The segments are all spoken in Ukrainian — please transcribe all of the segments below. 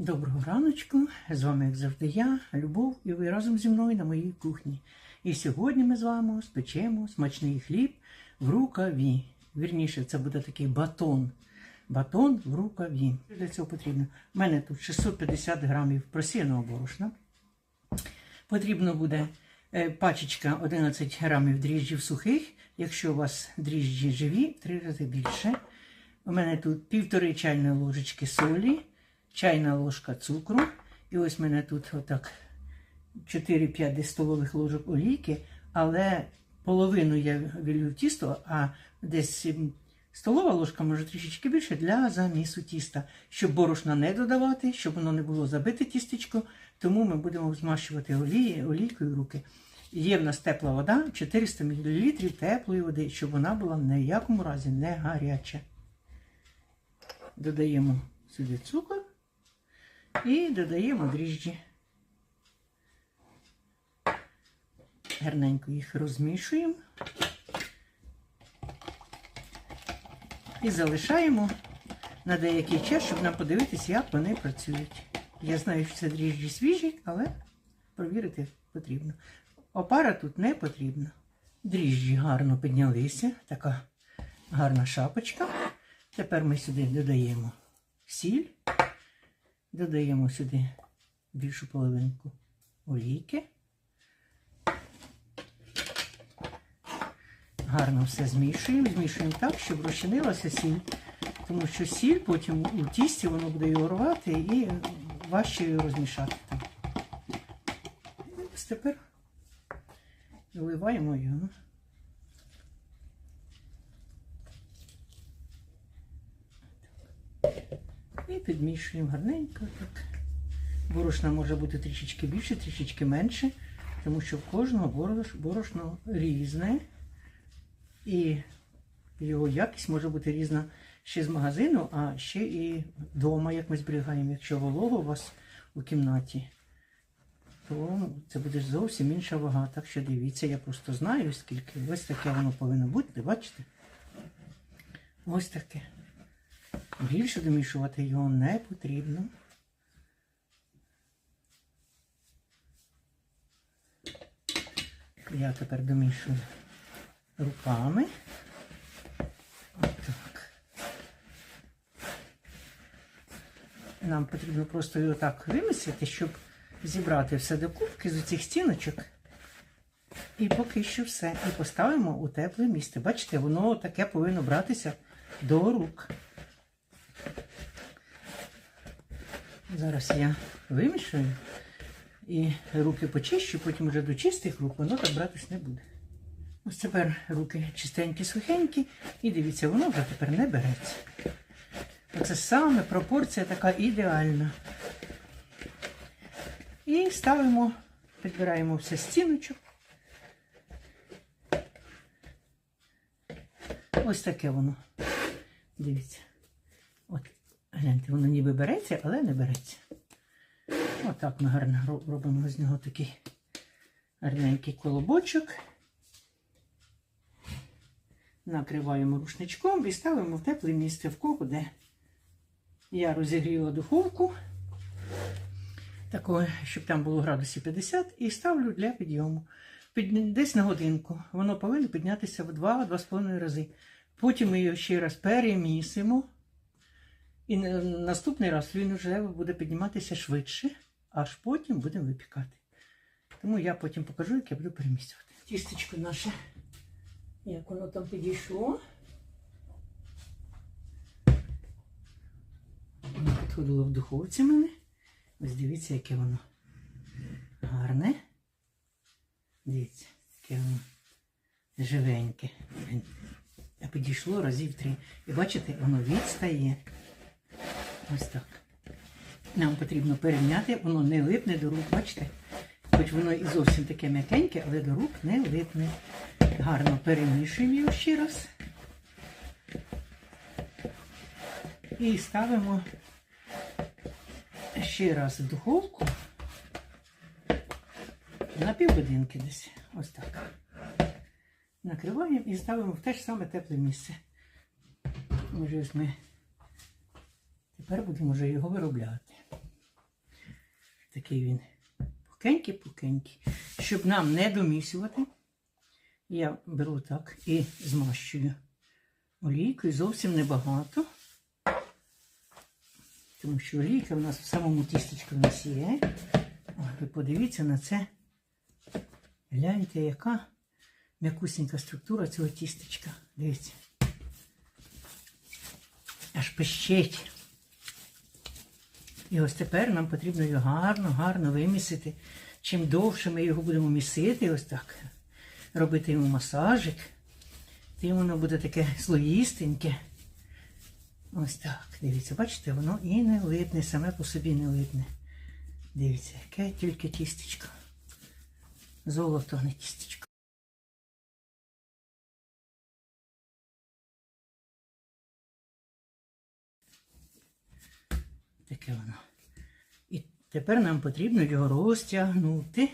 Доброго раночку! З вами, як завжди, я, Любов, і ви разом зі мною на моїй кухні. І сьогодні ми з вами спечемо смачний хліб в рукаві. Вірніше, це буде такий батон. Батон в рукаві. Для цього потрібно. У мене тут 650 грамів просіяного борошна. Потрібно буде е, пачечка 11 грамів дріжджів сухих. Якщо у вас дріжджі живі, три рази більше. У мене тут півтори чайної ложечки солі, чайна ложка цукру. І ось в мене тут отак 4-5 столових ложок олійки, але половину я вілю в тісто, а десь столова ложка, може трішечки більше, для замісу тіста, щоб борошна не додавати, щоб воно не було забите тістечко. Тому ми будемо змащувати олії, олійкою руки. Є в нас тепла вода, 400 мл теплої води, щоб вона була в ніякому разі не гаряча. Додаємо сюди цукор і додаємо дріжджі. Гарненько їх розмішуємо і залишаємо на деякий час, щоб нам подивитися, як вони працюють. Я знаю, що це дріжджі свіжі, але провірити потрібно. Опара тут не потрібна. Дріжджі гарно піднялися, така гарна шапочка. Тепер ми сюди додаємо сіль, додаємо сюди більшу половинку олійки. Гарно все змішуємо, змішуємо так, щоб розчинилася сіль. Тому що сіль потім у тісті воно буде його рвати і важче його розмішати. Ось тепер виливаємо його. Підмішуємо гарненько так. Борошна може бути трішечки більше, трішечки менше, тому що в кожного борош- борошно різне. І його якість може бути різна ще з магазину, а ще і вдома, як ми зберігаємо. Якщо волого у вас у кімнаті, то це буде зовсім інша вага. Так що дивіться, я просто знаю, скільки. Ось таке воно повинно бути, бачите? Ось таке. Більше домішувати його не потрібно. Я тепер домішую руками. Отак. Нам потрібно просто його так вимісити, щоб зібрати все до кубки з цих стіночок. І поки що все. І поставимо у тепле місце. Бачите, воно таке повинно братися до рук. Зараз я вимішую і руки почищу, потім вже до чистих рук воно так братись не буде. Ось тепер руки чистенькі, сухенькі, і дивіться, воно вже тепер не береться. Оце саме пропорція така ідеальна. І ставимо, підбираємо все стіночок. Ось таке воно. Дивіться. От, гляньте, воно ніби береться, але не береться. Отак ми гарно робимо з нього такий гарненький колобочок. Накриваємо рушничком і ставимо в тепле місце в кого де. Я розігріла духовку, такого, щоб там було градусів 50, і ставлю для підйому. Під, десь на годинку. Воно повинно піднятися в 2-2,5 рази. Потім ми його ще раз перемісимо. І наступний раз він вже буде підніматися швидше, аж потім будемо випікати. Тому я потім покажу, як я буду перемісувати. Тістечко наше, як воно там підійшло. Воно підходило в духовці мене. Ось дивіться, яке воно гарне. Дивіться, яке воно живеньке. А підійшло разів три. І бачите, воно відстає. Ось так. Нам потрібно перем'яти, воно не липне до рук, бачите? Хоч воно і зовсім таке м'якеньке, але до рук не липне. Гарно перемішуємо його ще раз. І ставимо ще раз в духовку на півгодинки десь. Ось так. Накриваємо і ставимо в те ж саме тепле місце. Може, ось ми тепер будемо вже його виробляти. Такий він пухенький-пухенький. Щоб нам не домісювати, я беру так і змащую олійкою зовсім небагато. Тому що олійка в нас в самому тістечку в нас є. Ви подивіться на це. Гляньте, яка м'якусенька структура цього тістечка. Дивіться. Аж пищить. І ось тепер нам потрібно його гарно, гарно вимісити. Чим довше ми його будемо місити, ось так, робити йому масажик, тим воно буде таке слоїстеньке. Ось так. Дивіться, бачите, воно і не липне, саме по собі не липне. Дивіться, яке тільки тістечко. Золото, не тістечко. Таке воно. І тепер нам потрібно його розтягнути.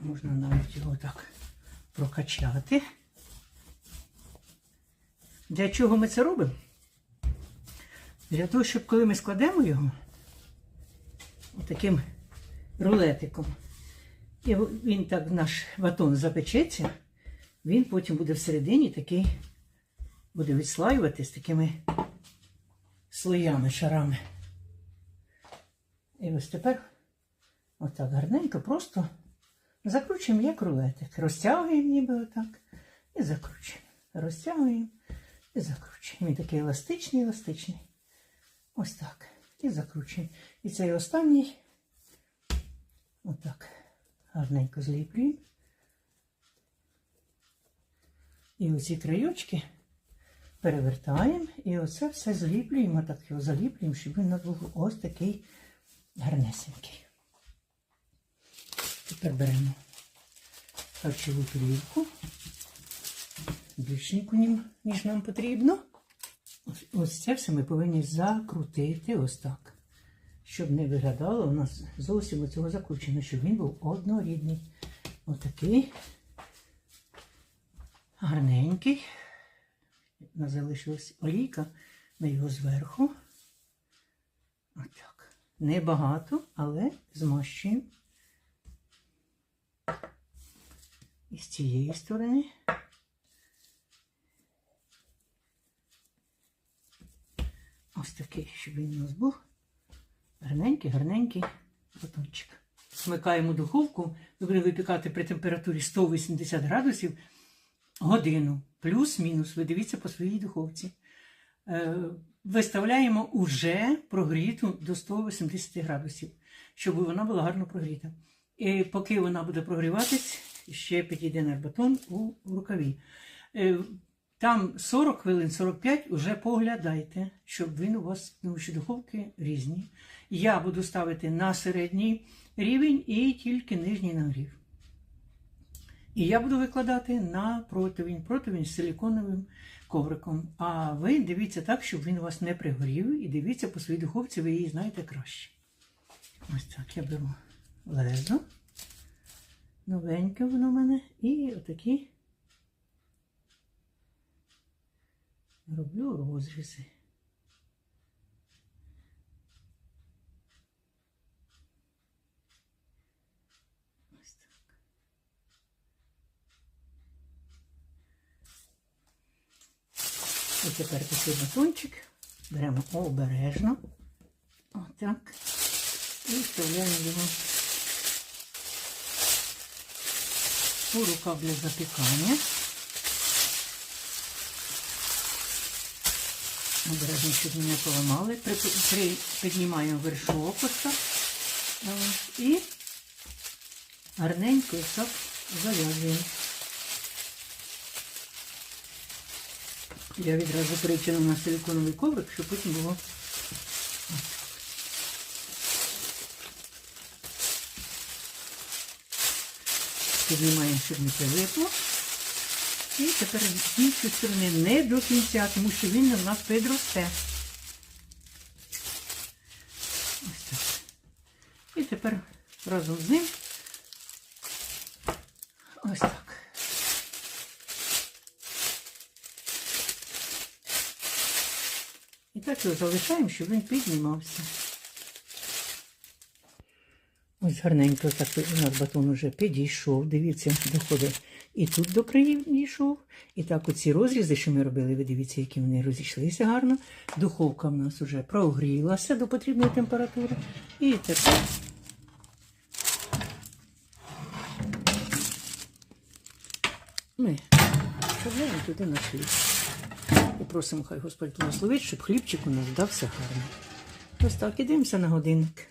Можна навіть його так прокачати. Для чого ми це робимо? Для того, щоб коли ми складемо його таким рулетиком, і він так наш батон запечеться, він потім буде всередині такий, буде відслаювати з такими слоями, шарами. І ось тепер отак гарненько просто закручуємо як рулетик. Розтягуємо ніби отак і закручуємо. Розтягуємо і закручуємо. Він такий еластичний, еластичний. Ось так. І закручуємо. І цей останній отак гарненько зліплюємо. І оці краючки перевертаємо і оце все зліплюємо, так його заліплюємо, щоб він у був ось такий гарнесенький. Тепер беремо харчову плівку, більшеньку, ніж нам потрібно. Ось, ось це все ми повинні закрутити ось так, щоб не виглядало у нас зовсім цього закручено, щоб він був однорідний. Отакий гарненький. У нас залишилась олійка, ми його зверху. Отак. Небагато, але змащуємо. І з цієї сторони. Ось такий, щоб він у нас був. Гарненький, гарненький батончик. Вмикаємо духовку, будемо випікати при температурі 180 градусів годину. Плюс-мінус, ви дивіться по своїй духовці. Е, Виставляємо уже прогріту до 180 градусів, щоб вона була гарно прогріта. І поки вона буде прогріватись, ще підійде наш батон у рукаві. Е, Там 40 хвилин, 45 вже поглядайте, щоб він у вас, що духовки різні. Я буду ставити на середній рівень і тільки нижній нагрів. І я буду викладати на противень, противень з силіконовим ковриком. А ви дивіться так, щоб він у вас не пригорів. І дивіться по своїй духовці, ви її знаєте краще. Ось так я беру лезо. Новеньке воно в мене. І отакі роблю розрізи. І тепер такий батончик беремо обережно. Отак. І вставляємо його у рукав для запікання. Обережно, щоб не поламали. Піднімаємо вершок так. І гарненько так зав'язуємо. Я відразу перечину на силиконовий коврик, щоб потім було. Піднімаємо, щоб не. І тепер з іншої сторони не до кінця, тому що він у нас підросте. Ось так. І тепер разом з ним ось так. І залишаємо, щоб він піднімався. Ось гарненько у нас батон уже підійшов. Дивіться, доходить. І тут до країв дійшов. І так оці розрізи, що ми робили, ви дивіться, які вони розійшлися гарно. Духовка в нас вже прогрілася до потрібної температури. І тепер ми вставляємо туди наш хліб. Просимо, хай Господь благословить, щоб хлібчик у нас вдався гарно. Ось так, і дивимося на годинник.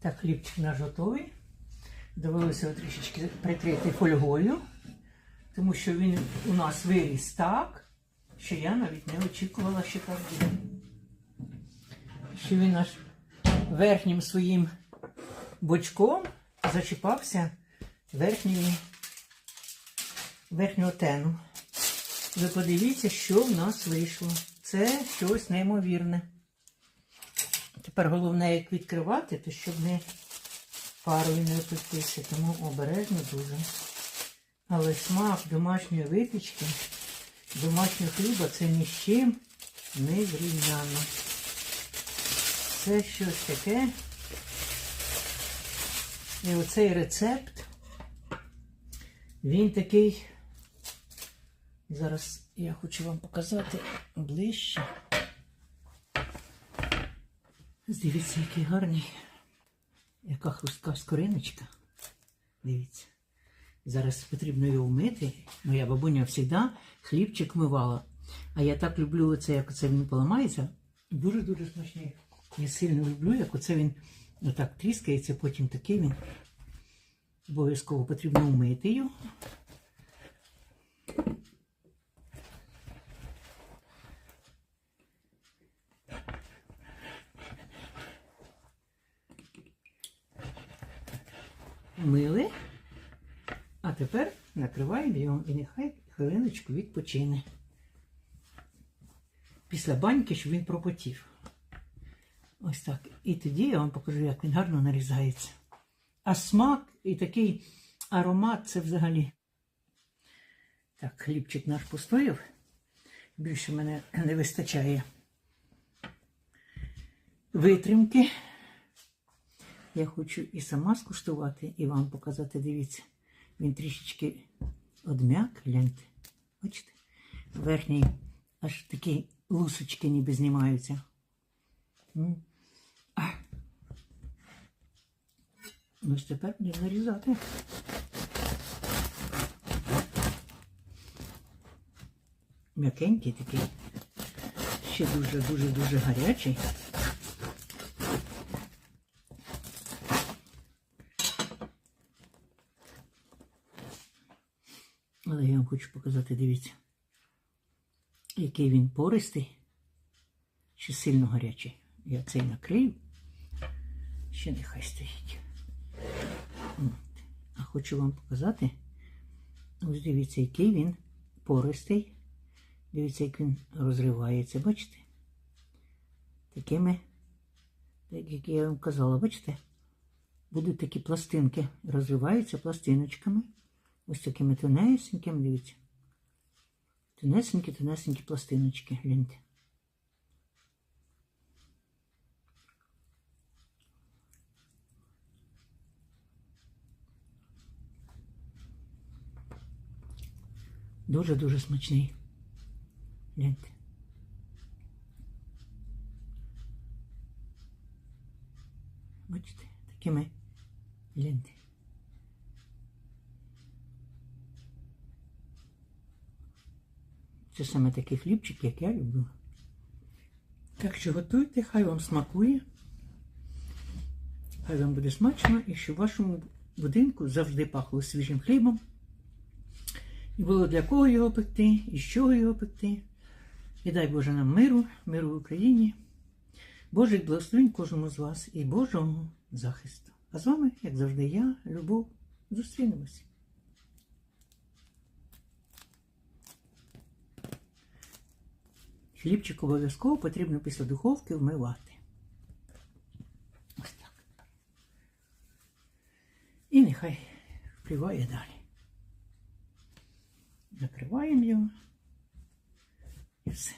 Так, хлібчик наш готовий. Довелося трішечки прикрити фольгою, тому що він у нас виріс так, що я навіть не очікувала, що так буде. Що він аж верхнім своїм бочком зачіпався верхньої, верхнього тену. Ви подивіться, що в нас вийшло. Це щось неймовірне. Тепер головне, як відкривати, то щоб не парою не опуститися, тому обережно дуже. Але смак домашньої випічки, домашнього хліба це ні з чим не зрівняно. Це щось таке. І оцей рецепт, він такий. Зараз я хочу вам показати ближче. Дивіться, який гарний, яка хрустка скориночка. Дивіться. Зараз потрібно його вмити. Моя бабуня завжди хлібчик мивала. А я так люблю оце, як оце він поламається. Дуже-дуже смачний. Я сильно люблю, як оце він отак тріскається, потім такий він. Обов'язково потрібно вмити його. Мили. А тепер накриваємо його і нехай хвилиночку відпочине. Після баньки, щоб він пропотів. Ось так. І тоді я вам покажу, як він гарно нарізається. А смак і такий аромат це взагалі. Так, хлібчик наш постояв. Більше мене не вистачає витримки. Я хочу і сама скуштувати, і вам показати, дивіться. Він трішечки одм'як, гляньте. Бачите? Верхній аж такі лусочки ніби знімаються. Ось тепер будемо нарізати. М'якенький такий. Ще дуже-дуже-дуже гарячий. Але я вам хочу показати, дивіться, який він пористий, ще сильно гарячий. Я цей накрию, ще нехай стоїть. А хочу вам показати, ось дивіться, який він пористий. Дивіться, як він розривається, бачите? Такими, так як я вам казала, бачите? Будуть такі пластинки, розриваються пластиночками. Ось такими тонесенькими, дивіться. Тонесенькі, тонесенькі пластиночки, гляньте. Дуже-дуже смачний. Гляньте. Бачите, такими гляньте. Це саме такий хлібчик, як я люблю. Так що готуйте, хай вам смакує. Хай вам буде смачно і щоб в вашому будинку завжди пахло свіжим хлібом. І було для кого його пекти, і з чого його пекти. І дай Боже нам миру, миру в Україні. Божих благословень кожному з вас і Божого захисту. А з вами, як завжди, я, Любов, зустрінемось. Хлібчик обов'язково потрібно після духовки вмивати. Ось так. І нехай впливає далі. Закриваємо його і все.